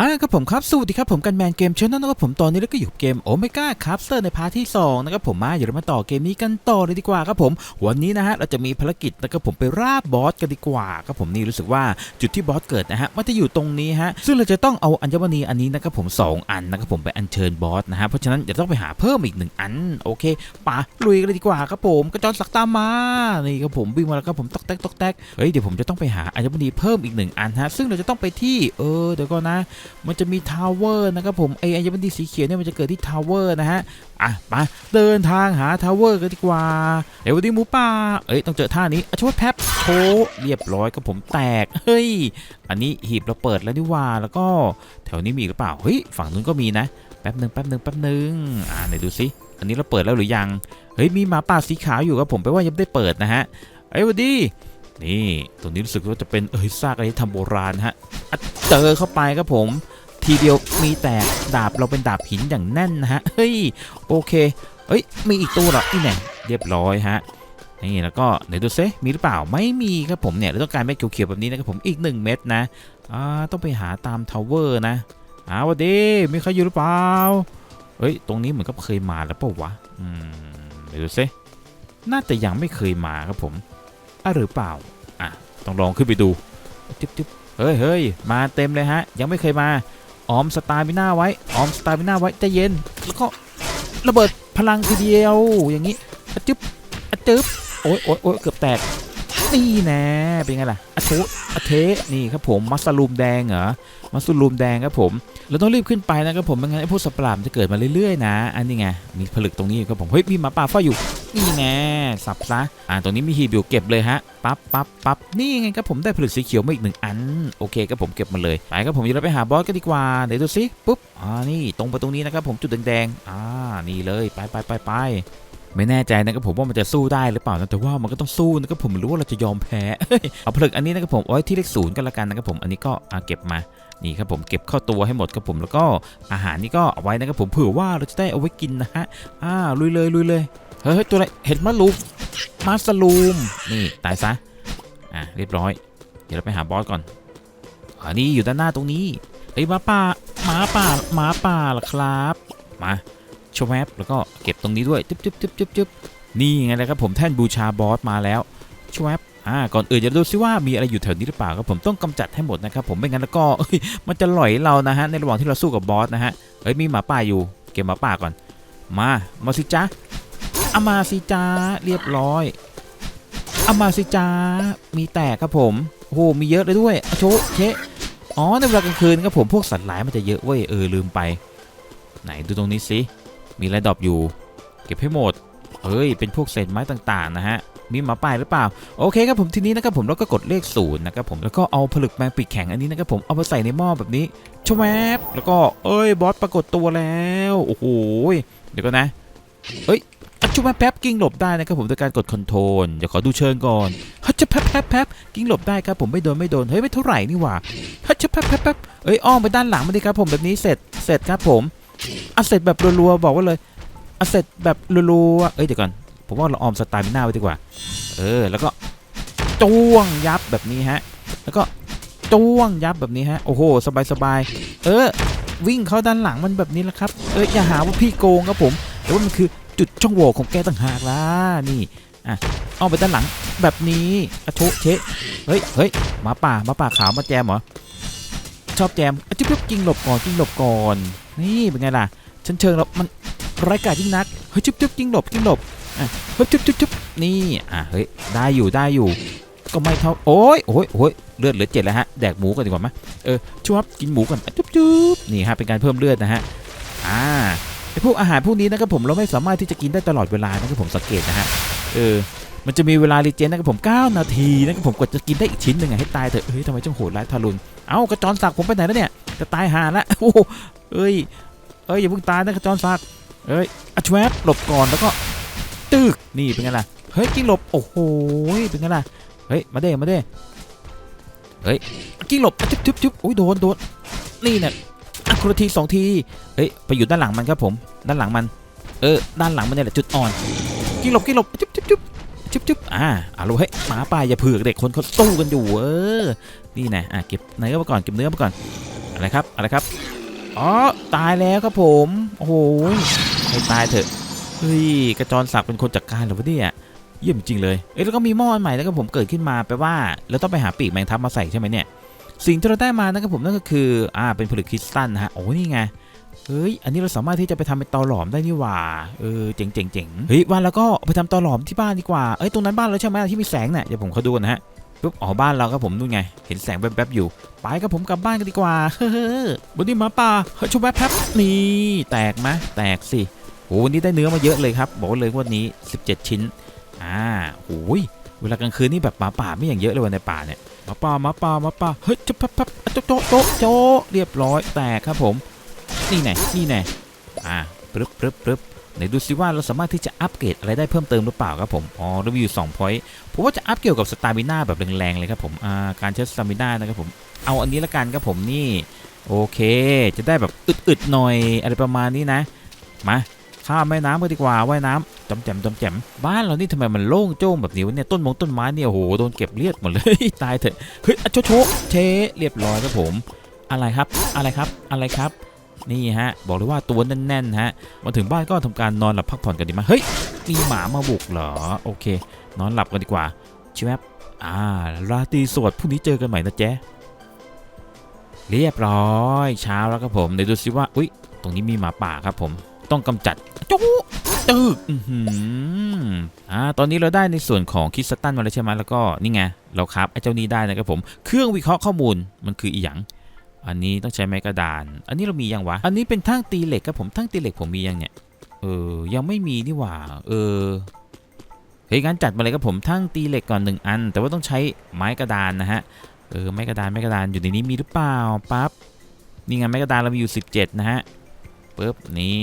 อ่าครับผมครับสวัสดีครับผมกันแมนเกมช n น e l นะครับผมตอนนี้เราก็อยู่เกมโอเมก้าครับเซอร์ในพาร์ทที่2นะครับผมมาเดี๋ยวเรามาต่อเกมนี้กันต่อเลยดีกว่าครับผมวันนี้นะฮะเราจะมีภารกิจนะครับผมไปราบบอสกันดีกว่าครับผมนี่รู้สึกว่าจุดที่บอสเกิดนะฮะมันจะอยู่ตรงนี้ฮะซึ่งเราจะต้องเอาอัญมณีอันนี้นะครับผมสองอันนะครับผมไปอัญเชิญบอสนะฮะเพราะฉะนั้นเดี๋ยวต้องไปหาเพิ่มอีกหนึ่งอันโอเคปะลุยกันเลยดีกว่าครับผมกระจอนสักตามมานี่ครับผมวิ่งมาแล้วครับผมตอกแตกตอกแตกเฮ้ยเดี๋ยวผมจะต้องไปหาอัญมณีเพิ่มอีกหนึ่งอันฮะซึ่งเราจะต้องไปที่เออเดี๋ยวก่อนนะมันจะมีทาวเวอร์นะครับผมไอ้ไอ้ยันดีสีเขียวเนี่ยมันจะเกิดที่ทาวเวอร์นะฮะอะมาเดินทางหาทาวเวอร์กันดีกว่าเดี๋ยววันนี้หมูป่าเอ้ยต้องเจอท่านี้อะชวดแพบโชเรียบร้อยกับผมแตกเฮ้ยอันนี้หีบเราเปิดแล้วนี่ว่าแล้วก็แถวนี้มีหรือเปล่าเฮ้ยฝั่งนู้นก็มีนะแป๊บหนึ่งแป๊บหนึ่งแป๊บหนึ่งอ่าไหนดูสิอันนี้เราเปิดแล้วหรือยังเฮ้ยมีหมาป่าสีขาวอยู่ครับผมแปลว่ายังไม่ได้เปิดนะฮะเอ้ยวันดี นี่ตรงนี้รู้สึกว่าจะเป็นเอ้ยซากอะไรทำโบราณฮะเจอเข้าไปครับผม ทีเดียวมีแตกดาบเราเป็นดาบหินอย่างแน่นนะฮะเฮ้ยโอเคเอ้ยมีอีกตัวหรอนี่แน่เรียบร้อยฮะนี่แล้วก็ไหนดูซิมีหรือเปล่าไม่มีครับผมเนี่ยเราต้องการเม็ดเขียวๆแบบนี้นะครับผมอีกหนึ่งเม็ดนะอ่าต้องไปหาตามทาวเวอร์นะอ้าวสวัสดีมีใครอยู่หรือเปล่าเฮ้ยตรงนี้เหมือนกับเคยมาแล้วเปล่าวะอืมเดี๋ยวดูซิน่าจะยังไม่เคยมาครับผม อะหรือเปล่า อะ ต้องลองขึ้นไปดูจึ๊บจึ๊บเฮ้ยเฮ้ยมาเต็มเลยฮะ ยังไม่เคยมา ออมสตาร์มิน่าไว้ ออมสตาร์มิน่าไว้ใจเย็น แล้วก็ระเบิดพลังทีเดียว อย่างนี้อะจึ๊บอะจึ๊บโอ๊ยโอ๊ยโอ๊ยเกือบแตก นี่แน่เป็นไงล่ะอะโชอะเทนี่ครับผม มัสลูมแดงเหรอ มัสลูมแดงครับผม เราต้องรีบขึ้นไปนะครับผม ไม่งั้นไอ้พวกสัตว์ประหลาดมันจะเกิดมาเรื่อยๆนะ อันนี้ไง มีผลึกตรงนี้อยู่ครับผม เฮ้ยมีหมาป่าเฝ้าอยู่ นี่แน่สับซะอ่าตรงนี้มีหีบอยู่เก็บเลยฮะปั๊บปั๊บปั๊บนี่ไงครับผมได้ผลึกสีเขียวมาอีกหนึ่งอัน โอเคครับผมเก็บมาเลยไปครับผมเดี๋ยวเราไปหาบอสกันดีกว่าเดี๋ยวดูสิปุ๊บอ่านี่ตรงไปตรงนี้นะครับผมจุดแดงๆอ่านี่เลยไปไปไปไปไม่แน่ใจนะครับผมว่ามันจะสู้ได้หรือเปล่านะแต่ว่ามันก็ต้องสู้นะครับผมรู้ว่าเราจะยอมแพ้เอาผลึกอันนี้นะครับผมเอาไว้ที่เลขศูนย์กันละกันนะครับผมอันนี้ก็อาเก็บมานี่ครับผมเก็บเข้าตัวให้หมดครับผมแล้วก็อาหารนี่ก็เอาไว้นะครับผมเผื่อว่าเราจะได้เอาไว้กินนะฮะอ่าลุยเลยลุยเลย เฮ้ยตัวอะไรเห็ดมะลูมมาสลูมนี่ตายซะอะเรียบร้อย เดี๋ยวเราไปหาบอสก่อนอันนี้อยู่ด้านหน้าตรงนี้เฮ้ยหมาป่าหมาป่าหมาป่าล่ะครับมาชวแวบแล้วก็เก็บตรงนี้ด้วยจึ๊บจึ๊บจึ๊บจึ๊บจึ๊บนี่ไงนะครับผมแท่นบูชาบอสมาแล้วชวแวบอ่าก่อนอื่นจะดูซิว่ามีอะไรอยู่แถวนี้หรือเปล่าครับผมต้องกำจัดให้หมดนะครับผมไม่งั้นแล้วก็มันจะหลอยเรานะฮะในระหว่างที่เราสู้กับบอสนะฮะเฮ้ยมีหมาป่าอยู่เก็บหมาป่าก่อน มามาสิจ้า อามาสิจ้าเรียบร้อยอามาสิจ้ามีแตกครับผมโอ้โหมีเยอะเลยด้วยโชเชะอ๋อในเวลากลางคืนครับผมพวกสัตว์หลายมันจะเยอะเว้ยเออลืมไป ไหนดูตรงนี้สิมีอะไรดรอปอยู่ เก็บให้หมดเอ้ยเป็นพวกเศษไม้ต่างๆนะฮะมีหมาป่าหรือเปล่า โอเคครับผมทีนี้นะครับผมเราก็กดเลขศูนย์นะครับผมแล้วก็เอาผลึกแมงปีกแข็งอันนี้นะครับผมเอามาใส่ในหม้อแบบนี้ชวบแล้วก็เอ้ยบอสปรากฏตัวแล้วโอ้โหเดี๋ยวก่อนนะเอ้ย จจุบันแป๊บกิ้งหลบได้นะครับผมโดยการกดคอนโทรลเดี๋ยวขอดูเชิงก่อนฮัจจะแป๊บแป๊บแป๊บกิ้งหลบได้ครับผมไม่โดนไม่โดนเฮ้ยไม่เท่าไหร่นี่หว่าฮัจจะแป๊บแป๊บแป๊บเอ้ยอ้อมไปด้านหลังมาดิครับผมแบบนี้เสร็จเสร็จครับผมอะเสร็จแบบรัวๆบอกว่าเลยอะเสร็จแบบรัวๆเอ้ยเดี๋ยวก่อนผมว่าเราออมสไตล์มิน่าไว้ดีกว่า เออแล้วก็จ้วงยับแบบนี้ฮะ แล้วก็จ้วงยับแบบนี้ฮะ โอ้โห สบายสบายเออ วิ่งเข้าด้านหลังมันแบบนี้แหละครับ เอออย่าหาว่าพี่โกงครับผม แต่ว่ามันคือ จุดช่องโหว่ของแกต่างหากล่ะนี่อะเอาไปด้านหลังแบบนี้อะโชเชะเฮ้ยเฮ้ยหมาป่าหมาป่าขาวมาแจมเหรอชอบแจมอะจิ๊บจิ๊บจิงหลบก่อนจิงหลบก่อนนี่เป็นไงล่ะชั้นเชิงแล้วมันไร้ายกาจยิ่งนักเฮ้ยจิ๊บจิ๊บจิงหลบจิงหลบอะเฮ้ยจิ๊บจิ๊บจิ๊บนี่อะเฮ้ยได้อยู่ได้อยู่ก็ไม่เท่าโอ้ยโอ้ยโอ้ยเลือดเหลือเจ็ดแล้วฮะแดกหมูกันดีกว่าไหมเออชวบกินหมูก่อนอะจุ๊บจุ๊บนี่ฮะเป็นการเพิ่มเลือดนะฮะอ่า พวกอาหารพวกนี้นะครับผมเราไม่สามารถที่จะกินได้ตลอดเวลานะครับผมสังเกตนะฮะเออมันจะมีเวลารีเจนนะครับผม9นาทีนะครับผมกว่าจะกินได้อีกชิ้นหนึ่งอะให้ตายเถอะเฮ้ยทำไมจังโหดร้ายทารุณเอ้ากระจรศักดิ์ผมไปไหนแล้วเนี่ยจะตายห่าละโอ้เอ้ยเอ้ยอย่าเพิ่งตายนะกระจรศักดิ์เอ้ยอะชวบหลบก่อนแล้วก็ตึกนี่เป็นไงล่ะเฮ้ยกิ้งหลบโอ้โหเป็นไงล่ะเฮ้ยมาเด้มาเด้เฮ้ยกิ้งหลบจุ๊บจุ๊บจุ๊บอุ้ยโดนโดนนี่เนี่ย อะคนละทีสองทีเฮ้ยไปอยู่ด้านหลังมันครับผมด้านหลังมัน เออด้านหลังมันเนี่ยแหละจุดอ่อนกิ้งหลบกิ้งหลบจุ๊บจุ๊บจุ๊บจุ๊บจุ๊บอ่าอะลูกเฮ้ยหมาป่าอย่าเผือกเด็กคนเขาสู้กันอยู่เออนี่นะอะเก็บเนื้อมาก่อนเก็บเนื้อมาก่อนอะไรครับอะไรครับอ๋อตายแล้วครับผมโอ้โหให้ตายเถอะเฮ้ยกระจรศักดิ์เป็นคนจัดการเหรอวะเนี่ยเยี่ยมจริงเลยเอ้ยแล้วก็มีหม้อใหม่แล้วก็ผมเกิดขึ้นมาแปลว่าเราต้องไปหาปีกแมงทับมาใส่ใช่ไหมเนี่ย สิ่งที่เราได้มานะครับผมนั่นก็คืออ่าเป็นผลึกคริสตัลนะฮะโอ้นี่ไงเฮ้ย อันนี้เราสามารถที่จะไปทำเป็นเตาหลอมได้นี่หว่า เออ เจ๋งเจ๋งเจ๋งเฮ้ย วันแล้วก็ไปทำเตาหลอมที่บ้านดีกว่า เอ้ย ตรงนั้นบ้านเราใช่ไหมที่มีแสงเนี่ยเดี๋ยวผมเขาดูกันนะฮะ ปุ๊บ อ๋อ บ้านเราครับผมนู่นไง เห็นแสงแวบๆอยู่ ไปกับผมกลับบ้านกันดีกว่า เฮ้อวันนี้หมาป่าเฮ้ยชมแวบแป๊บนี่ แตกไหมแตกสิโอ้วันนี้ได้เนื้อมาเยอะเลยครับ บอกเลยว่านี้ 17 ชิ้น อ่าโอ้ย เวลากลางคืนนี่แบบหมาป่าไม่อย่างเยอะเลยวันในป่าเนี่ย มาป่ามาป่ามาป่าเฮ้ยจะพับพับโจ๊ะโจ๊ะโจ๊ะโจ๊ะเรียบร้อยแตกครับผม นี่ไงนี่ไงอ่าปึ๊บปึ๊บปึ๊บไหนดูซิว่าเราสามารถที่จะอัปเกรดอะไรได้เพิ่มเติมหรือเปล่าครับผม อ๋อเรามีอยู่2 point ผมว่าจะอัพเกี่ยวกับสตามิน่าแบบแรงๆเลยครับผมอ่าการใช้สตามิน่านะครับผม เอาอันนี้ละกันครับผมนี่ โอเค จะได้แบบอึดๆหน่อยอะไรประมาณนี้นะ มา ข้ามแม่น้ำกันดีกว่าว่ายน้ำจำแจมจำแจมบ้านเรานี่ทำไมมันโล่งโจ้งแบบนี้วะเนี่ยต้นมงต้นไม้เนี่ยโอ้โหโดนเก็บเรียบหมดเลยตายเถอะเฮ้ยอะโชโชเชเรียบร้อยครับผม อะไรครับอะไรครับอะไรครับนี่ฮะบอกเลยว่าตัวแน่นๆฮะมาถึงบ้านก็ทำการนอนหลับพักผ่อนกันดีไหมเฮ้ยมีหมามาบุกเหรอโอเค นอนหลับกันดีกว่าชิวบอ่าราตรีสวัสดิ์พรุ่งนี้เจอกันใหม่นะแจ๊เรียบร้อยเช้าแล้วครับผมเดี๋ยวดูสิว่า อุ้ยตรงนี้มีหมาป่าครับผม ต้องกำจัดจุ๊ตึกอือหืออ่าตอนนี้เราได้ในส่วนของคริสตันมาแล้วใช่ไหมแล้วก็นี่ไงเราครับไอ้เจ้านี้ได้นะครับผมเครื่องวิเคราะห์ข้อมูลมันคืออีหยังอันนี้ต้องใช้ไม้กระดาน อันนี้เรามียังวะ อันนี้เป็นทั้งตีเหล็กครับผมทั้งตีเหล็กผมมียังเนี่ย เออ ยังไม่มีนี่หว่า เออ เฮ้ยงั้นจัดมาเลยครับผมทั้งตีเหล็กก่อนหนึ่งอัน แต่ว่าต้องใช้ไม้กระดานนะฮะ เออ ไม้กระดาน ไม้กระดาน อยู่ในนี้มีหรือเปล่า ปั๊บ นี่ไงไม้กระดานเรามีอยู่ 17 นะฮะ ปึ๊บ นี่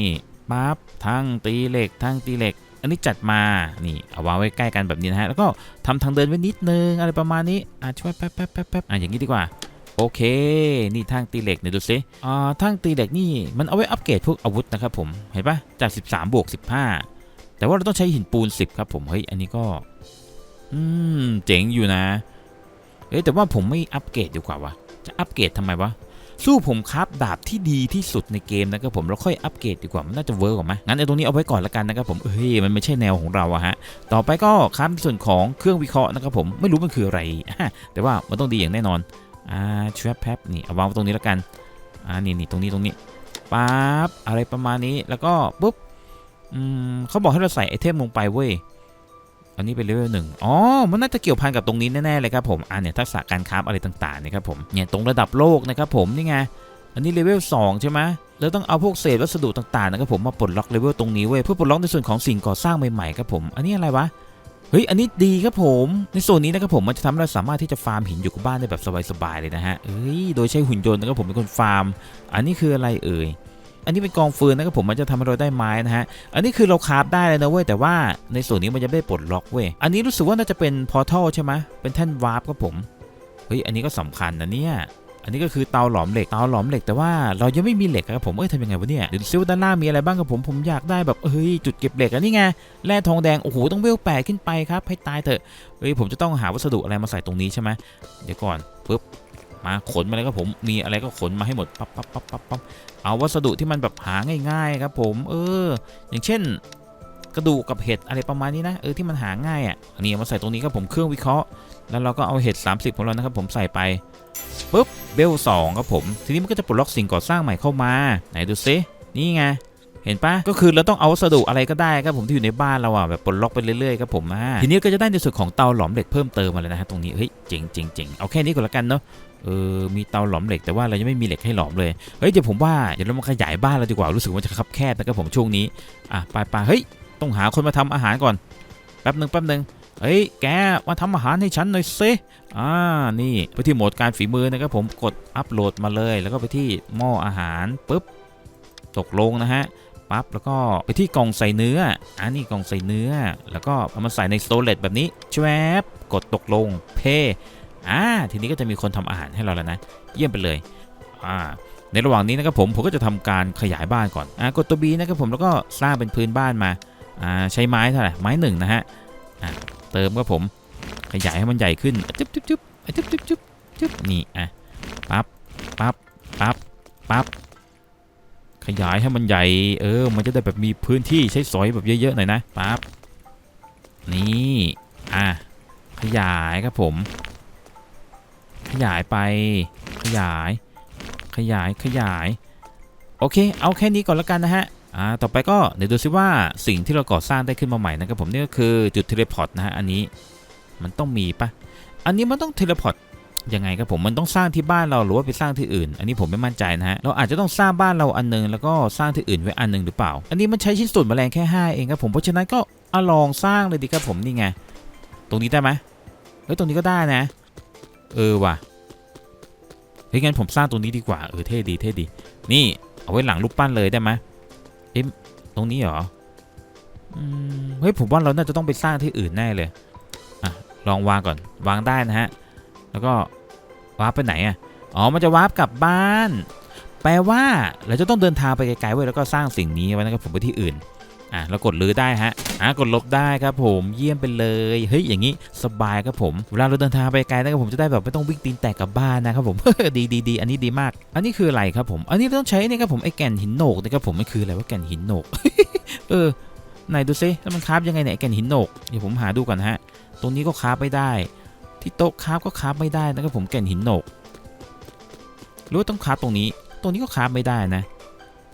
ปั๊บทั้งตีเหล็กทั้งตีเหล็ก อันนี้จัดมานี่เอาวางไว้ใกล้กันแบบนี้นะฮะแล้วก็ทำทางเดินไว้นิดนึงอะไรประมาณนี้อะช่วยแป๊บแป๊บแป๊บแป๊บอะอย่างนี้ดีกว่าโอเค นี่ทางตีเหล็กเนี่ยดูสิอ่าทางตีเหล็กนี่มันเอาไว้อัปเกรดพวกอาวุธนะครับผม เห็นปะจาก 13 บวก 15 แต่ว่าเราต้องใช้หินปูน 10 ครับผม เฮ้ย อันนี้ก็ อืม เจ๋งอยู่นะ เอ้ยแต่ว่าผมไม่อัปเกรดดีกว่าวะ จะอัปเกรดทำไมวะ สู้ผมครับดาบที่ดีที่สุดในเกมนะครับผมแล้วค่อยอัปเกรดดีกว่ามันน่าจะเวิร์กกว่าไหมงั้นไอ้ตรงนี้เอาไว้ก่อนละกันนะครับผมเฮ้ยมันไม่ใช่แนวของเราอะฮะต่อไปก็ครับในส่วนของเครื่องวิเคราะห์นะครับผมไม่รู้มันคืออะไร แต่ว่ามันต้องดีอย่างแน่นอนอ่าชวบแพบนี่เอาวางไว้ตรงนี้ละกันอ่านี่นี่ตรงนี้ตรงนี้ปั๊บอะไรประมาณนี้แล้วก็ปุ๊บอืมเขาบอกให้เราใส่ไอเทมลงไปเว้ย อันนี้เป็นเลเวลหนึ่งอ๋อ มันน่าจะเกี่ยวพันกับตรงนี้แน่ๆเลยครับผมอ่าเนี่ยทักษะการคราฟอะไรต่างๆเนี่ยครับผมเนี่ยตรงระดับโลกนะครับผมนี่ไงอันนี้เลเวล2ใช่ไหมแล้วต้องเอาพวกเศษวัสดุต่างๆนะครับผมมาปลดล็อกเลเวลตรงนี้เว้ยเพื่อปลดล็อกในส่วนของสิ่งก่อสร้างใหม่ๆครับผม อันนี้อะไรวะเฮ้ย อันนี้ดีครับผม ในส่วนนี้นะครับผมมันจะทำให้เราสามารถที่จะฟาร์มหินอยู่กับบ้านได้แบบสบายๆเลยนะฮะเอ้ย โดยใช้หุ่นยนต์นะครับผมเป็นคนฟาร์ม อันนี้คืออะไรเอ่ย อันนี้เป็นกองฟืนนะครับผมมันจะทำให้เราได้ไม้นะฮะอันนี้คือเราคราฟได้เลยนะเว้ยแต่ว่าในส่วนนี้มันจะไม่ได้ปลดล็อกเว้ยอันนี้รู้สึกว่าน่าจะเป็นพอร์ทัลใช่ไหมเป็นแท่นวาร์ปครับผมเฮ้ยอันนี้ก็สำคัญนะเนี่ยอันนี้ก็คือเตาหลอมเหล็ก เตาหลอมเหล็กแต่ว่าเรายังไม่มีเหล็กครับผมเอ้ยทำยังไงวะเนี่ยเดี๋ยวซิวด้านล่างมีอะไรบ้างครับผมผมอยากได้แบบเฮ้ยจุดเก็บเหล็กอันนี้ไงแร่ทองแดงโอ้โหต้องเวลแปดขึ้นไปครับให้ตายเถอะเฮ้ยผมจะต้องหาวัสดุอะไรมาใส่ตรงนี้ใช่ไหมเดี๋ยวก่อนปึ๊บ มาขนมาเลยครับผมมีอะไรก็ขนมาให้หมดปั๊บปั๊บปั๊บปั๊บปั๊บเอาวัสดุที่มันแบบหาง่าย ๆ ครับ ผมเออ อย่างเช่น กระดูกกับเห็ดอะไรประมาณนี้นะเออที่มันหาง่ายอะอันนี้มาใส่ตรงนี้ครับผมเครื่องวิเคราะห์แล้วเราก็เอาเห็ด30 ของเรานะครับผมใส่ไปปุ๊บเบล2ครับผมทีนี้มันก็จะปลดล็อกสิ่งก่อสร้างใหม่เข้ามา ไหนดูซินี่ไงเห็นปะก็คือเราต้องเอาวัสดุอะไรก็ได้ครับผมที่อยู่ในบ้านเราอะแบบปลดล็อกไปเรื่อยๆครับผมอ่าทีนี้ก็จะได้ในส่วนของเตาหลอมเหล็กเพิ่มเติมมาเลยนะฮะตรงนี้เฮ้ยเจ๋งเจ๋งเจ๋งเอาแค่นี้ก่อนละกันเนาะ เออมีเตาหลอมเหล็กแต่ว่าเรายังไม่มีเหล็กให้หลอมเลยเฮ้ยเดี๋ยวผมว่าเดี๋ยวเรามาขยายบ้านเราดีกว่ารู้สึกว่าจะคับแคบนะครับผมช่วงนี้อะไปไปเฮ้ยต้องหาคนมาทำอาหารก่อนแป๊บหนึ่งแป๊บหนึ่งเฮ้ยแกมาทำอาหารให้ฉันหน่อยซิอ่านี่ไปที่โหมดการฝีมือนะครับผมกดอัปโหลดมาเลย แล้วก็ไปที่หม้ออาหารปุ๊บตกลงนะฮะปั๊บแล้วก็ไปที่กล่องใส่เนื้ออ่านี่กล่องใส่เนื้อ แล้วก็เอามาใส่ในสโตรเลตแบบนี้แชบกดตกลงเพ อ่าทีนี้ก็จะมีคนทำอาหารให้เราแล้วนะ เยี่ยมไปเลยอ่าในระหว่างนี้นะครับผมผมก็จะทำการขยายบ้านก่อนอ่ากดตัว B นะครับผมแล้วก็สร้างเป็นพื้นบ้านมาอ่าใช้ไม้เท่าไหร่ไม้หนึ่งนะฮะอ่าเติมครับผมขยายให้มันใหญ่ขึ้นจุ๊บจุ๊บจุ๊บจุ๊บจุ๊บจุ๊บจุ๊บนี่อะปั๊บปั๊บปั๊บปั๊บขยายให้มันใหญ่เออมันจะได้แบบมีพื้นที่ใช้สอยแบบเยอะๆหน่อยนะปั๊บนี่อะขยายครับผม ยายไป ขยาย ขยายขยาย โอเค เอาแค่นี้ก่อนแล้วกันนะฮะอ่าต่อไปก็เดี๋ยวดูซิว่าสิ่งที่เราก่อสร้างได้ขึ้นมาใหม่นะครับผมนี่ก็คือจุดเทเลพอร์ตนะฮะอันนี้มันต้องมีปะอันนี้มันต้องเทเลพอร์ตยังไงครับผมมันต้องสร้างที่บ้านเราหรือว่าไปสร้างที่อื่น อันนี้ผมไม่มั่นใจนะฮะเราอาจจะต้องสร้างบ้านเราอันหนึงแล้วก็สร้างที่อื่นไว้อันหนึงหรือเปล่า อันนี้มันใช้ชิ้นส่วนแมลงแค่5เองครับผมเพราะฉะนั้นก็อลองสร้างเลยดีครับผมนี่ไงตรงนี้ได้ไหมเฮ้ยตรงนี้ก็ได้นะ เออว่ะเฮ้ยงั้นผมสร้างตรงนี้ดีกว่า เออเท่ดีเท่ดี นี่เอาไว้หลังรูปปั้นเลยได้ไหมเอ๊ะตรงนี้เหรออืมเฮ้ยผมว่าเราน่าจะต้องไปสร้างที่อื่นแน่เลยอะลองวางก่อนวางได้นะฮะ แล้วก็วาร์ปไปไหนอะอ๋อมันจะวาร์ปกลับบ้าน แปลว่าเราจะต้องเดินทางไปไกลๆไว้ยแล้วก็สร้างสิ่งนี้ไว้นะครับผมไปที่อื่น อะเรากดลื้อได้ฮะอะกดลบได้ครับผมเยี่ยมไปเลยเฮ้ยอย่างนี้สบายครับผมเวลาเราเดินทางไปไกลนะครับผมจะได้แบบไม่ต้องวิ่งตีนแตกกลับบ้านนะครับผมดีดีดีอันนี้ดีมาก อันนี้คืออะไรครับผมอันนี้ต้องใช้นี่ครับผมไอ้แก่นหินโหนกนะครับผมมันคืออะไรว่าแก่นหินโหนกเออไหนดูซิแล้วมันคราฟยังไงเนี่ยไอ้แก่นหินโหนกเดี๋ยวผมหาดูก่อนฮะ ตรงนี้ก็คราฟไม่ได้ ที่โต๊ะคราฟก็คราฟไม่ได้นะครับผมแก่นหินโหนกหรือว่าต้องคราฟตรงนี้ ตรงนี้ก็คราฟไม่ได้นะ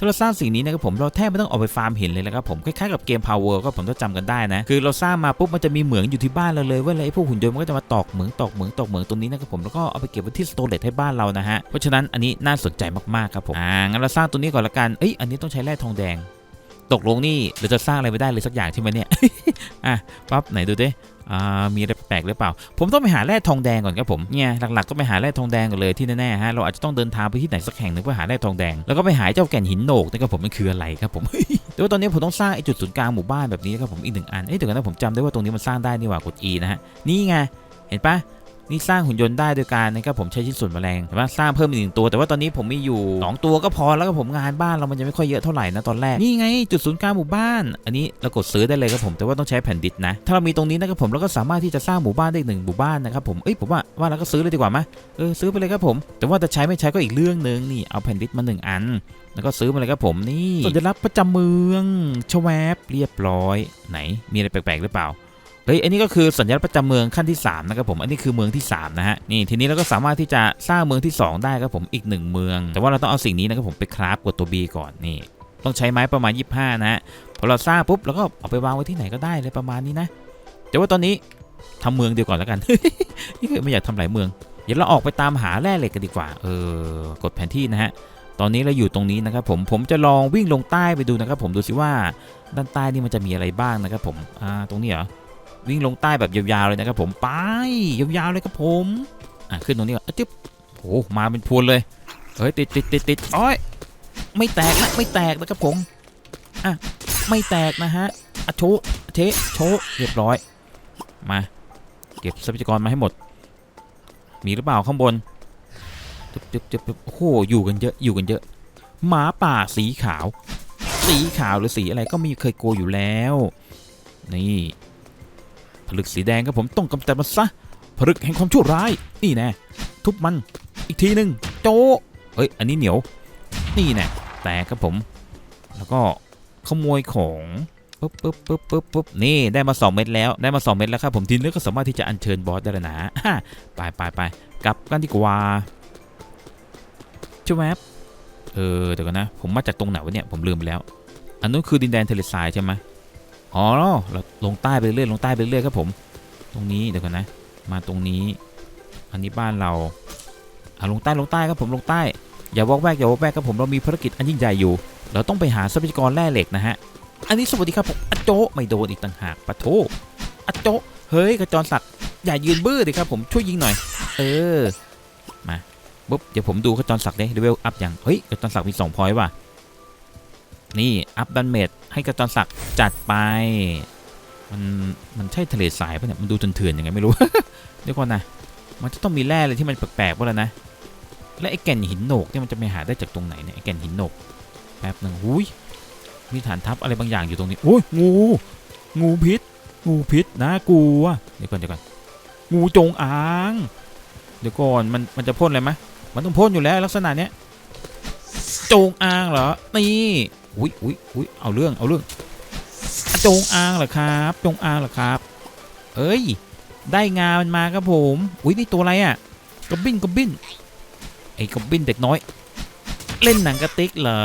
ถ้าเราสร้างสิ่งนี้นะครับผมเราแทบไม่ต้องออกไปฟาร์มหินเลยนะครับผมคล้ายๆกับเกม Power ก็ผมต้องจำกันได้นะคือเราสร้างมาปุ๊บมันจะมีเหมืองอยู่ที่บ้านเราเลยเว่าอะไรไอ้พวกหุ่นยนต์มันก็จะมาตอกเหมืองตอกเหมืองตอกเหมืองตรงนี้นะครับผมแล้วก็เอาไปเก็บไว้ที่สโตรเลตให้บ้านเรานะฮะเพราะฉะนั้นอันนี้น่าสนใจมากๆครับผมอ่างั้นเราสร้างตัวนี้ก่อนละกันเอ้ยอันนี้ต้องใช้แร่ทองแดงตกลงนี่เราจะสร้างอะไรไม่ได้เลยสักอย่างใช่ไหมเนี่ย อะปั๊บไหนดูดิ มีอะไรแปลกหรือเปล่า ผมต้องไปหาแร่ทองแดงก่อนครับผมเนี่ยหลักๆก็ไปหาแร่ทองแดงก่อนเลยที่แน่ๆฮะเราอาจจะต้องเดินทางไปที่ไหนสักแห่งหนึ่งเพื่อหาแร่ทองแดงแล้วก็ไปหาเจ้าแก่นหินโหนกนะครับผมมันคืออะไรครับผมแต่ว่าตอนนี้ผมต้องสร้างไอ้จุดศูนย์กลางหมู่บ้านแบบนี้ครับผมอีกหนึ่งอันเอ้ยเดี๋ยวก่อนนะผมจำได้ว่าตรงนี้มันสร้างได้นี่หว่ากด E นะฮะนี่ไงเห็นปะ นี่สร้างหุ่นยนต์ได้โดยการนะครับผมใช้ชิ้นส่วนแมลงแต่ว่าสร้างเพิ่มอีกหนึ่งตัว แต่ว่าตอนนี้ผมมีอยู่สองตัวก็พอแล้วก็ผมงานบ้านเรามันยังไม่ค่อยเยอะเท่าไหร่นะตอนแรกนี่ไงจุดศูนย์กลางหมู่บ้าน อันนี้เรากดซื้อได้เลยครับผมแต่ว่าต้องใช้แผ่นดิสนะถ้าเรามีตรงนี้นะครับผมเราก็สามารถที่จะสร้างหมู่บ้านได้อีกหนึ่งหมู่บ้านนะครับผมเอ้ยผมว่าว่าเราก็ซื้อเลยดีกว่าไหมเออซื้อไปเลยครับผม แต่ว่าจะใช้ไม่ใช้ก็อีกเรื่องหนึ่งนี่เอาแผ่นดิสมาหนึ่งอันแล้วก็ซื้อมาเลยครับผมนี่สัญลักษณ์ประจำเมืองชแวบเรียบร้อย ไหนมีอะไรแปลกๆหรือเปล่า เฮ้ยอันนี้ก็คือสัญลักษณ์ประจำเมืองขั้นที่3นะครับผมอันนี้คือเมืองที่3นะฮะนี่ทีนี้เราก็สามารถที่จะสร้างเมืองที่ 2 ได้ครับผมอีก 1 เมือง แต่ว่าเราต้องเอาสิ่งนี้นะครับผมไปคราฟกดตัว B ก่อนนี่ต้องใช้ไม้ประมาณ 25 นะฮะพอเราสร้างปุ๊บเราก็เอาไปวางไว้ที่ไหนก็ได้เลยประมาณนี้นะแต่ว่าตอนนี้ทำเมืองเดียวก่อนแล้วกันนี่คือไม่อยากทำหลายเมืองเดี๋ยวเราออกไปตามหาแร่เหล็กกันดีกว่าเออกดแผนที่นะฮะตอนนี้เราอยู่ตรงนี้นะครับผมผมจะลองวิ่งลงใต้ไปดูนะครับผมดูสิว่าด้านใต้นี่มันจะมีอะไรบ้างนะครับผมอ่าตรงนี้เหรอ วิ่งลงใต้แบบยาวๆเลยนะครับผมไปยาวๆเลยครับผมอะขึ้นตรงนี้ก่อนอะจิ๊บโอ้มาเป็นพวนเลยเฮ้ยติดติดติดติดโอ้ยไม่แตกนะไม่แตกนะครับผมอะไม่แตกนะฮะอะโชเทโชเรียบร้อย มา เก็บทรัพยากรมาให้หมด มีหรือเปล่าข้างบนจึ๊บจึ๊บจบจบโอ้โหอยู่กันเยอะอยู่กันเยอะ หมาป่าสีขาว สีขาวหรือสีอะไรก็ไมีเคยกลัวอยู่แล้ว นี่ ผลึกสีแดงครับผมต้องกำจัดมันซะผลึกแห่งความชั่วร้าย นี่แน่ทุบมันอีกทีหนึ่งโจเอ้ยอันนี้เหนียว นี่แน่แตกครับผม แล้วก็ขโมยของปึ๊บปึ๊บปึ๊บปึ๊บปึ๊บนี่ได้มา 2 เม็ดแล้วได้มา 2 เม็ดแล้วครับผมทีนี้ก็สามารถที่จะอัญเชิญบอสได้แล้วนะไปไปไปกลับกันดีกว่าช่วยแมปเออเดี๋ยวกันนะ ผมมาจากตรงไหนวะเนี่ยผมลืมไปแล้ว อันนู้นคือดินแดนทะเลทรายใช่ไหม อ๋อเราลงใต้ไปเรื่อยลงใต้ไปเรื่อยครับผม ตรงนี้เดี๋ยวกันนะ มาตรงนี้ อันนี้บ้านเราอะลงใต้ลงใต้ครับผมลงใต้ อย่าวอกแวกอย่าวอกแวกครับผมเรามีภารกิจอันยิ่งใหญ่อยู่ เราต้องไปหาทรัพยากรแร่เหล็กนะฮะ อันนี้สวัสดีครับผมอโจไม่โดนอีกต่างหากปะโถอโจเฮ้ยกระจรศักดิ์อย่ายืนบื้อดิครับผมช่วยยิงหน่อย เออ มาปุ๊บเดี๋ยวผมดูกระจรศักดิ์เด้เลเวลอัพยังเฮ้ยกระจรศักดิ์มี2พอยต์ว่ะ นี่อัพดันเมดให้กระจรศักดิ์จัดไป มันมันใช่ทะเลทรายปะเนี่ยมันดูเถื่อนๆยังไงไม่รู้ เดี๋ยวก่อนนะ มันจะต้องมีแร่อะไรที่มันแปลกๆวะแล้วนะ และไอ้แก่นหินโหนกเนี่ยมันจะไปหาได้จากตรงไหนเนี่ยไอ้แก่นหินโหนกแป๊บหนึ่งหุยมีฐานทัพอะไรบางอย่างอยู่ตรงนี้โอ้ยงู งูพิษ งูพิษนะกลัวเดี๋ยวก่อนเดี๋ยวก่อนงูจงอาง เดี๋ยวก่อนมันมันจะพ่นอะไรไหมมันต้องพ่นอยู่แล้วลักษณะเนี้ยจงอางเหรอนี่ อุ้ยอุ้ยอุ้ยเอาเรื่องเอาเรื่อง จงอางเหรอครับ จงอางเหรอครับ เอ้ย ได้งามันมาครับผมอุ้ยนี่ตัวอะไรอะกอบบินกอบบินไอ้กอบบินเด็กน้อย เล่นหนังกระติกเหรอ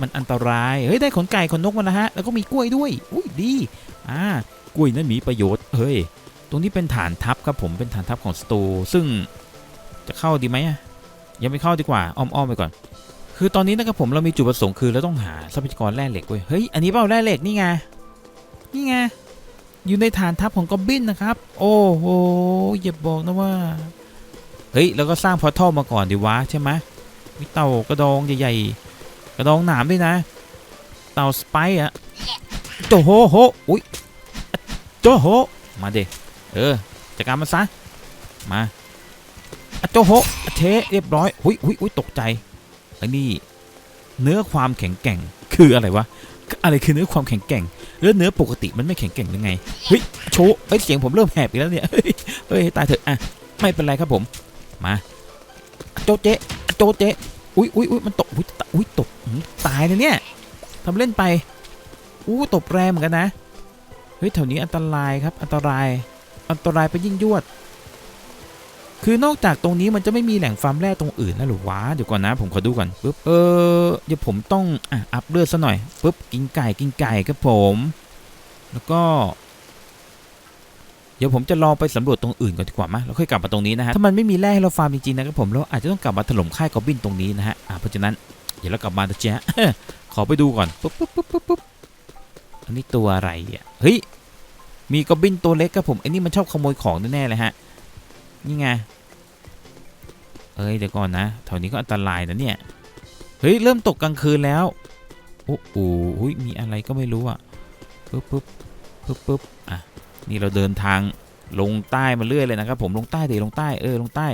มันอันตรายเฮ้ยได้ขนไก่ขนนกมาแล้วฮะแล้วก็มีกล้วยด้วยอุ้ยดีอ่ากล้วยนั้นมีประโยชน์เฮ้ยตรงนี้เป็นฐานทัพครับผมเป็นฐานทัพของสตูซึ่งจะเข้าดีไหมยังไม่เข้าดีกว่าอ้อมๆไปก่อน คือตอนนี้นะครับผมเรามีจุดประสงค์คือเราต้องหาทรัพยากรแร่เหล็กเว้ย เฮ้ย อันนี้เปล่าแร่เหล็กนี่ไง นี่ไง อยู่ในฐานทัพของกอบบินนะครับ โอ้โห อย่าบอกนะว่า เฮ้ย แล้วก็สร้างพอร์ทัลมาก่อนดีวะใช่ไหมมีเต่ากระดองใหญ่ๆ กระดองหนามด้วยนะ เต่าสไปอะโจโหโหอุ้ยโจโห มาเด็เออจัดการมันซะ มาโจโหเทเรียบร้อย หุยหุยหุยตกใจ ไอ้นี่เนื้อความแข็งแกร่งคืออะไรวะอะไรคือเนื้อความแข็งแกร่งแล้วเนื้อปกติมันไม่แข็งแกร่งยังไงเฮ้ยโชว์เฮ้ยเสียงผมเริ่มแหบอีกแล้วเนี่ยเฮ้ยเฮ้ยตายเถอะอะไม่เป็นไรครับผมมาอะโจเจ๊อะโจเจ๊อุ้ยอุ้ยอุ้ยมันตกอุ้ยตอุ้ยตกอื้อตายเลยเนี่ยทำเล่นไปอู้ตบแรงเหมือนกันนะเฮ้ยแถวนี้อันตรายครับอันตรายอันตรายไปยิ่งยวด คือนอกจากตรงนี้มันจะไม่มีแหล่งฟาร์มแร่ตรงอื่นแล้วหรือวะเดี๋ยวก่อนนะผมขอดูก่อนปึ๊บเออเดี๋ยวผมต้องอะอัพเลือดซะหน่อยปึ๊บกินไก่กินไก่ครับผม แล้วก็ เดี๋ยวผมจะลองไปสำรวจตรงอื่นก่อนดีกว่ามั้ยแล้วค่อยกลับมาตรงนี้นะฮะถ้ามันไม่มีแร่ให้เราฟาร์มจริงๆนะครับผมเราอาจจะต้องกลับมาถล่มค่ายกอบบินตรงนี้นะฮะอะเพราะฉะนั้นเดี๋ยวเรากลับมานะจ๊ะขอไปดูก่อนปุ๊บปุ๊บปุ๊บปุ๊บปุ๊บอันนี้ตัวอะไรอะเฮ้ยมีกอบบินตัวเล็กครับผมไอ้นี่มันชอบขโมยของแน่ๆเลยฮะ นี่ไง เอ้ย เดี๋ยวก่อนนะแถวนี้ก็อันตรายนะเนี่ย เฮ้ย เริ่มตกกลางคืนแล้ว โอ้โหมีอะไรก็ไม่รู้อะปึ๊บปึ๊บปึ๊บปึ๊บอะ นี่เราเดินทางลงใต้มาเรื่อยเลยนะครับผม ลงใต้เดี๋ยวลงใต้ เออ ลงใต้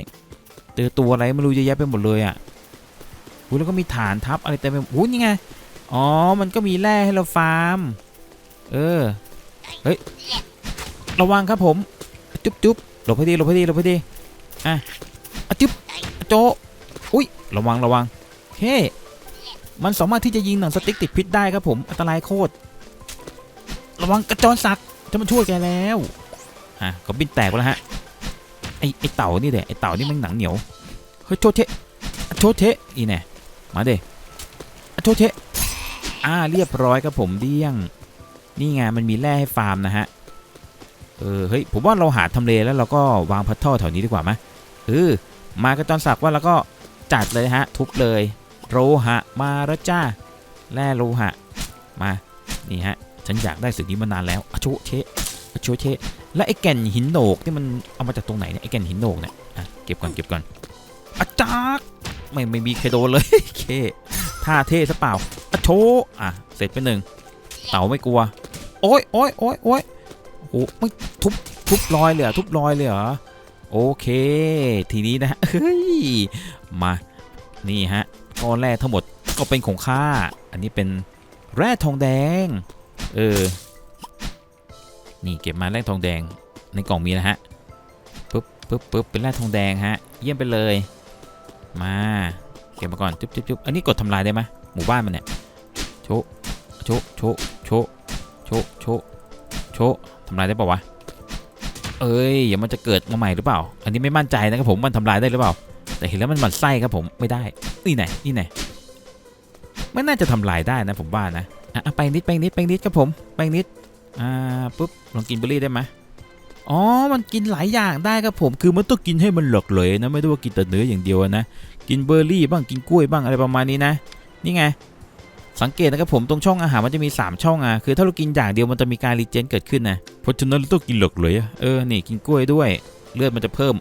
เจอตัวอะไรไม่รู้เยอะแยะไปหมดเลยอะอุ้ยแล้วก็มีฐานทัพอะไรเต็มไปอุ้ยนี่ไง อ๋อ มันก็มีแร่ให้เราฟาร์ม เออ เฮ้ย ระวังครับผม จุ๊บจุ๊บ หลบให้ดีหลบให้ดีหลบให้ดีอะอะจุ๊บโจอุ้ยระวังระวังเฮ้มันสามารถที่จะยิงหนังสติ๊กติดพิษได้ครับผมอันตรายโคตรระวังกระจรศักจะมาช่วยแกแล้วอะก็บินแตกไปแล้วฮะไอไอเต่านี่แหละไอเต่านี่มันหนังเหนียวเฮ้ยโชเทโชเทอีแน่มาเดโชเทอ่าเรียบร้อยครับผมเดี้ยง นี่ไงมันมีแร่ให้ฟาร์มนะฮะ เออเฮ้ยผมว่าเราหาทำเลแล้วเราก็วางพัทเทิลแถวนี้ดีกว่าไหมเออมากระจรศักดิ์ว่าแล้วก็จัดเลยฮะ ทุบเลยโลหะมาแล้วจ้าแร่โลหะมานี่ฮะฉันอยากได้สิ่งนี้มานานแล้วอโชเชอโชเชและไอ้แก่นหินโหนกที่มันเอามาจากตรงไหนเนี่ยไอ้แก่นหินโหนกเนี่ยอะเก็บก่อนเก็บก่อนอาจารย์ไม่ไม่มีใครโดนเลยเคท่าเท่ซะเปล่าอโชอะเสร็จไปหนึ่งเต่าไม่กลัว โอ้ยโอ้ยโอ้ยโอ้ย โอ้ไม่ทุบทุบรอยเลยเหรอทุบรอยเลยเหรอโอเค ทีนี้นะฮะเฮ้ยมานี่ฮะก้อนแร่ทั้งหมดก็เป็นของข้าอันนี้เป็นแร่ทองแดง เออ นี่เก็บมาแร่ทองแดงในกล่องมีนะฮะปึ๊บปึ๊บปึ๊บเป็นแร่ทองแดงฮะ เยี่ยมไปเลย มาเก็บมาก่อนจุ๊บจุ๊บจุ๊บอันนี้กดทำลายได้ไหมหมู่บ้านมันเนี่ยโชโชโชโชโชโช ชะทำลายได้เปล่าวะ เอ้ยอย่ามันจะเกิดมาใหม่หรือเปล่า อันนี้ไม่มั่นใจนะครับผมมันทำลายได้หรือเปล่า แต่เห็นแล้วมันหมันไส้ครับผมไม่ได้ นี่ไหนนี่ไหนไม่น่าจะทำลายได้นะผมว่านะอะไปนิดไปนิดไปนิดครับผมไปนิดอ่าปุ๊บลองกินเบอร์รี่ได้ไหมอ๋อ มันกินหลายอย่างได้ครับผม คือมันต้องกินให้มันหลากหลยนะ ไม่ได้ว่ากินแต่เนื้ออย่างเดียวนะ กินเบอร์รี่บ้าง กินกล้วยบ้างอะไรประมาณนี้นะ นี่ไง สังเกตนะครับผมตรงช่องอาหารมันจะมี 3 ช่องอะคือถ้าเรากินอย่างเดียวมันจะมีการรีเจนเกิดขึ้นนะเพราะฉะนั้นเราต้องกินหลากหลายอะเออนี่กินกล้วยด้วย เลือดมันจะเพิ่ม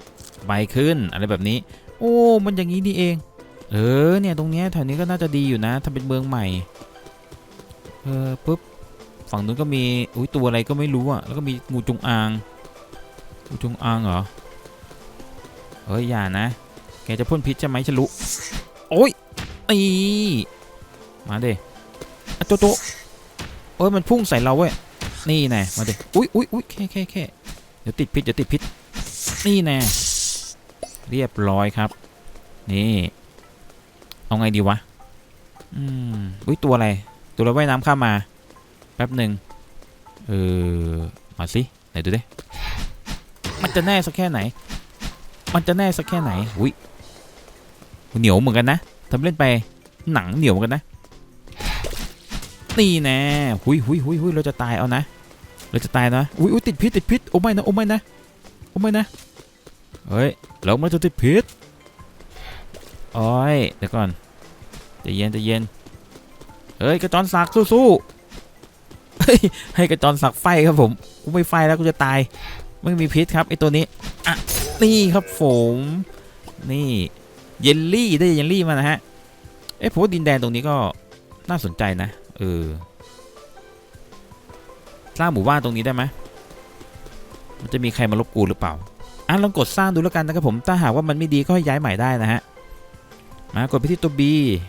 ใบขึ้นอะไรแบบนี้ โอ้มันอย่างนี้นี่เอง เออเนี่ยตรงเนี้ยแถวนี้ก็น่าจะดีอยู่นะทำเป็นเมืองใหม่เออปุ๊บฝั่งนู้นก็มีอุ้ยตัวอะไรก็ไม่รู้อะแล้วก็มีงูจงอางงูจงอางเหรอเฮ้ยอย่านะ แกจะพ่นพิษใช่ไหมฉันรู้โอ้ยอี มาเด้อะโจโจเอ้ยมันพุ่งใส่เราเว้ยนี่แน่มาเดอุ้ยอุ้ยอุ้ยแค่แค่แค่เดี๋ยวติดพิษเดี๋ยวติดพิษนี่แน่เรียบร้อยครับ นี่เอาไงดีวะอืมอุ้ยตัวอะไรตัวอะไรว่ายน้ำข้ามมาแป๊บหนึ่งเออมาสิไหนดูดิมันจะแน่สักแค่ไหน มันจะแน่สักแค่ไหนอุ้ยเหนียวเหมือนกันนะทำเล่นไปหนังเหนียวเหมือนกันนะ นี่แน่หุยหุยหุยหุยเราจะตายเอานะ เราจะตายนะอุ้ยอุ้ยติดพิษติดพิษโอ้ไม่นะโอ้ไม่นะโอ้ไม่นะเฮ้ยเราไม่จะติดพิษโอ้ยเดี๋ยวก่อนจะเย็นจะเย็นเฮ้ยกระจรศักสู้ๆเฮ้ยให้กระจรศักไฟครับผมกูไม่ไฟแล้วกูจะตายไม่มีพิษครับไอตัวนี้อะนี่ครับผมนี่เยลลี่ได้เยลลี่มานะฮะเอ้ผมว่าดินแดนตรงนี้ก็น่าสนใจนะ เออ สร้างหมู่บ้านตรงนี้ได้ไหมมันจะมีใครมารบกวนหรือเปล่า อะลองกดสร้างดูแล้วกันนะครับผม ถ้าหากว่ามันไม่ดีก็ให้ย้ายใหม่ได้นะฮะ มากดไปที่ตัว B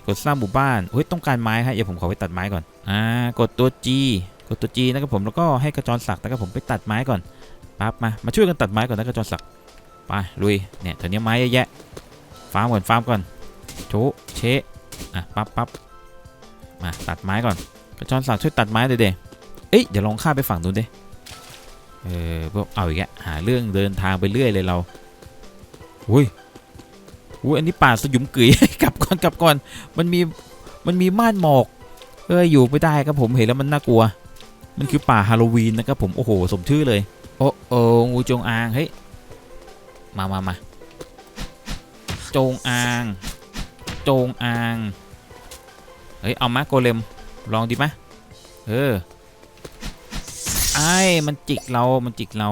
กดสร้างหมู่บ้านเฮ้ยต้องการไม้ฮะ เดี๋ยวผมขอไปตัดไม้ก่อน อ่า กดตัว G กดตัว G นะครับผม แล้วก็ให้กระจรศักดิ์นะครับผมไปตัดไม้ก่อนปั๊บมา มาช่วยกันตัดไม้ก่อนนะกระจรศักดิ์ไปลุย เนี่ยแถวนี้ไม้เยอะแยะ ฟาร์มก่อน ฟาร์มก่อน โชเชะอะปั๊บปั๊บ มาตัดไม้ก่อนกระจรศักดิ์ช่วยตัดไม้เด็ดเอ้ยเดี๋ยวลองข้าไปฝั่งนู้นดิเออพวกเอาอีกแล้วหาเรื่องเดินทางไปเรื่อยเลยเราอุ้ยอุ้ยอันนี้ป่าสยุมกึ๋ยกลับก่อนกลับก่อนมันมีมันมีม่านหมอกเอ้ยอยู่ไม่ได้ครับผมเห็นแล้วมันน่ากลัว มันคือป่าฮาโลวีนนะครับผมโอ้โหสมชื่อเลยโอ้โอ้งูจงอางเฮ้ยมามามาจงอาง จงอาง เฮ้ย เอามาโกเลม ลองดีไหมเออ ไอ้มันจิกเรา มันจิกเรา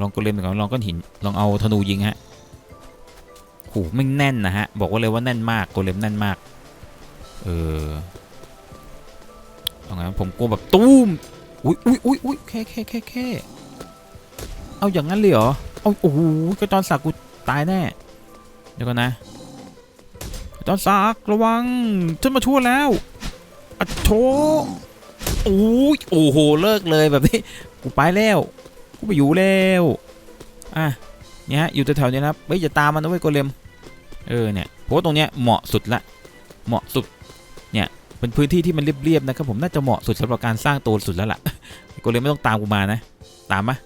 ลองโกเลมก่อนลองก้อนหิน ลองเอาธนูยิงฮะโหไม่แน่นนะฮะ บอกว่าเลยว่าแน่นมาก โกเลมแน่นมาก เออเอาไงผมกลัวแบบตุ้มอุ้ยอุ้ยอุ้ยอุ้ยแค่แค่แค่แค่เอาอย่างนั้นเลยเหรอ เอาโอ้โหกระจอนสักกูตายแน่ เดี๋ยวก่อนนะ จอนสักระวังฉันมาช่วยแล้วอะโชโอ้ยโอ้โหเลิกเลยแบบนี้กูไปแล้วกูไปอยู่แล้วอะเนี่ยฮะอยู่แถวๆนี้นะครับเฮ้ยอย่าตามมันนะเว้ยโกเลมเออเนี่ยเพราะว่าตรงเนี้ยเหมาะสุดละเหมาะสุดเนี่ยเป็นพื้นที่ที่มันเรียบๆนะครับผมน่าจะเหมาะสุดสำหรับการสร้างตัวสุดแล้วล่ะโกเลมไม่ต้องตามกูมานะ ตามปะ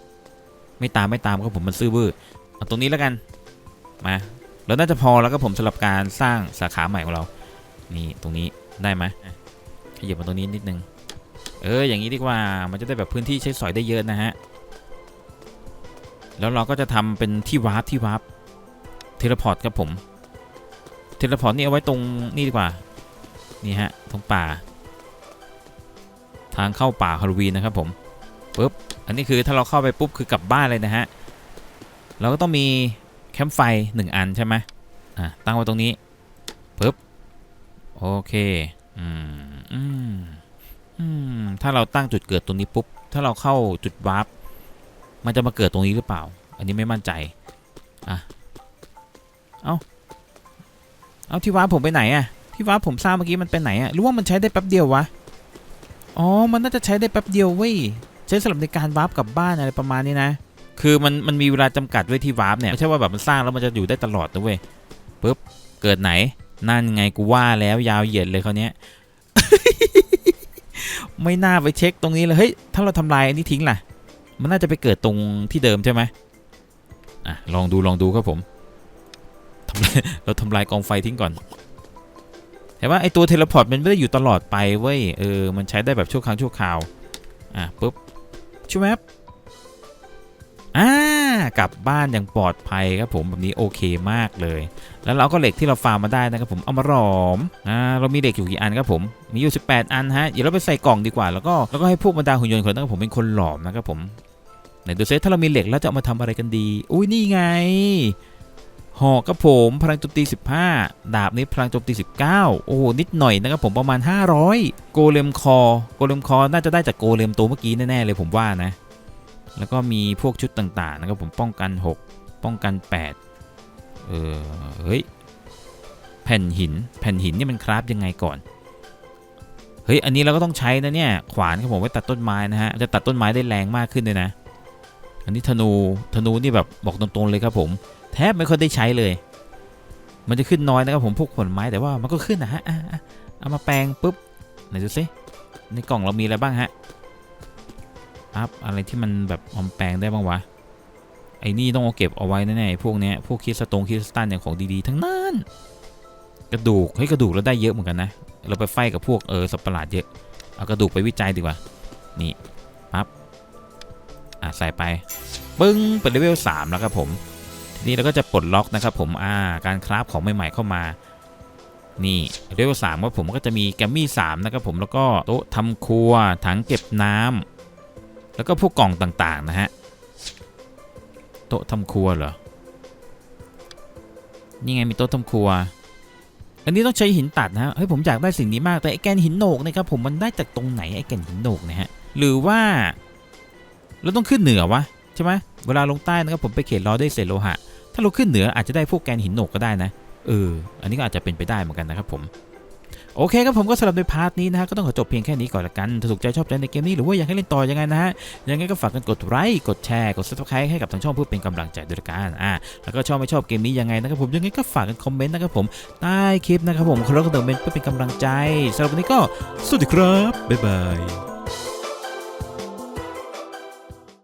ไม่ตามไม่ตามครับผมมันซื่อบื้อเอาตรงนี้แล้วกันมา แล้วน่าจะพอแล้วก็ผมสำหรับการสร้างสาขาใหม่ของเรา นี่ตรงนี้ได้ไหมอะขยับมาตรงนี้นิดนึง เอออย่างนี้ดีกว่ามันจะได้แบบพื้นที่ใช้สอยได้เยอะนะฮะ แล้วเราก็จะทำเป็นที่วาร์ปที่วาร์ปเทเลพอร์ตครับผม เทเลพอร์ตนี่เอาไว้ตรงนี่ดีกว่า นี่ฮะตรงป่า ทางเข้าป่าฮาโลวีนนะครับผมปุ๊บ อันนี้คือถ้าเราเข้าไปปุ๊บคือกลับบ้านเลยนะฮะ เราก็ต้องมี แคมป์ไฟหนึ่งอันใช่ไหมอะตั้งไว้ตรงนี้ปุ๊บโอเคอืมอืมอืมถ้าเราตั้งจุดเกิดตรงนี้ปุ๊บ ถ้าเราเข้าจุดวาร์ปมันจะมาเกิดตรงนี้หรือเปล่า อันนี้ไม่มั่นใจอะเอาเอาที่วาร์ปผมไปไหนอะที่วาร์ปผมสร้างเมื่อกี้มันไปไหนอะรือว่ามันใช้ได้แป๊บเดียววะอ๋อมันน่าจะใช้ได้แป๊บเดียวเว้ยใช้สำหรับในการวาร์ปกลับบ้านอะไรประมาณนี้นะ คือมันมันมีเวลาจำกัดไว้ที่วาร์ปเนี่ยไม่ใช่ว่าแบบมันสร้างแล้วมันจะอยู่ได้ตลอดนะเว้ยปุ๊บเกิดไหนนั่นไงกูว่าแล้วยาวเหยียดเลยเขาเนี้ยไม่น่าไปเช็คตรงนี้เลยเฮ้ยถ้าเราทำลายอันนี้ทิ้งล่ะ มันน่าจะไปเกิดตรงที่เดิมใช่ไหมอะลองดูลองดูครับผมทำลายเราทำลายกองไฟทิ้งก่อนแต่ว่าไอตัวเทเลพอร์ตมันไม่ได้อยู่ตลอดไปเว้ยเออมันใช้ได้แบบชั่วครั้งชั่วคราวอะปุ๊บชูแมป อ่ากลับบ้านอย่างปลอดภัยครับผมแบบนี้โอเคมากเลย แล้วเราก็เหล็กที่เราฟาร์มมาได้นะครับผมเอามาหลอมอ่าเรามีเหล็กอยู่กี่อันครับผมมีอยู่ 18 อันฮะเดี๋ยวเราไปใส่กล่องดีกว่า แล้วก็แล้วก็ให้พวกบรรดาหุ่นยนต์คนนั้นผมเป็นคนหลอมนะครับผมไหนดูซิถ้าเรามีเหล็กแล้วจะเอามาทำอะไรกันดี อุ้ยนี่ไงหอกกับผมพลังโจมตี 15 ดาบนี้พลังโจมตี 19 โอ้โหนิดหน่อยนะครับผมประมาณ 500 โกเลมคอ โกเลมคอ น่าจะได้จากโกเลมตัวเมื่อกี้แน่ๆเลยผมว่านะ แล้วก็มีพวกชุดต่างๆนะครับผมป้องกัน 6 ป้องกัน 8 เออเฮ้ยแผ่นหินแผ่นหินนี่มันคราฟยังไงก่อน เฮ้ยอันนี้เราก็ต้องใช้นะเนี่ยขวานครับผมไว้ตัดต้นไม้นะฮะจะตัดต้นไม้ได้แรงมากขึ้นเลยนะ อันนี้ธนูธนูนี่แบบบอกตรงๆเลยครับผมแทบไม่ค่อยได้ใช้เลย มันจะขึ้นน้อยนะครับผมพวกผลไม้แต่ว่ามันก็ขึ้นนะฮะเอามาแปลงปุ๊บไหนดูสิในกล่องเรามีอะไรบ้างฮะ อัพอะไรที่มันแบบออมแปลงได้บ้างวะ ไอ้นี่ต้องเอาเก็บเอาไว้แน่ๆพวกเนี้ยพวกคริสตงคริสตันอย่างของดีๆ ทั้งนั้น กระดูกเฮ้ยกระดูกเราได้เยอะเหมือนกันนะ เราไปไฟกับพวกเออสัตว์ประหลาดเยอะ เอากระดูกไปวิจัยดีกว่า นี่ปั๊บ อะใส่ไป ปึ้งเป็นเลเวล3แล้วครับผม ทีนี้เราก็จะปลดล็อกนะครับผม อ่า การคราฟของใหม่ๆเข้ามานี่เลเวล3ว่าผมก็จะมีแกมมี่3นะครับผมแล้วก็โต๊ะทำครัวถังเก็บน้ำ แล้วก็พวกกล่องต่างๆนะฮะ โต๊ะทำครัวเหรอ นี่ไงมีโต๊ะทำครัว อันนี้ต้องใช้หินตัดนะฮะ เฮ้ยผมอยากได้สิ่งนี้มาก แต่ไอ้แกนหินโหนกนะครับผมมันได้จากตรงไหนไอ้แกนหินโหนกนี่ยฮะ หรือว่าเราต้องขึ้นเหนือวะใช่ไหมเวลาลงใต้นะครับผมไปเขตรอได้เศษโลหะ ถ้าเราขึ้นเหนืออาจจะได้พวกแกนหินโหนกก็ได้นะ เออ อันนี้ก็อาจจะเป็นไปได้เหมือนกันนะครับผม โอเคครับผมก็สำหรับในพาร์ทนี้นะฮะก็ต้องขอจบเพียงแค่นี้ก่อนละกันถ้าถูกใจชอบใจในเกมนี้หรือว่าอยากให้เล่นต่อยังไงนะฮะยังไงก็ฝากกันกดไลค์กดแชร์กดซับสไครต์ให้กับทางช่องเพื่อเป็นกำลังใจด้วยละกันอ่าแล้วก็ชอบไม่ชอบเกมนี้ยังไงนะครับผมยังไงก็ฝากกันคอมเมนต์นะครับผมใต้คลิปนะครับผมคอมเมนต์เพื่อเป็นกำลังใจสำหรับวันนี้ก็สวัสดีครับบ๊ายบาย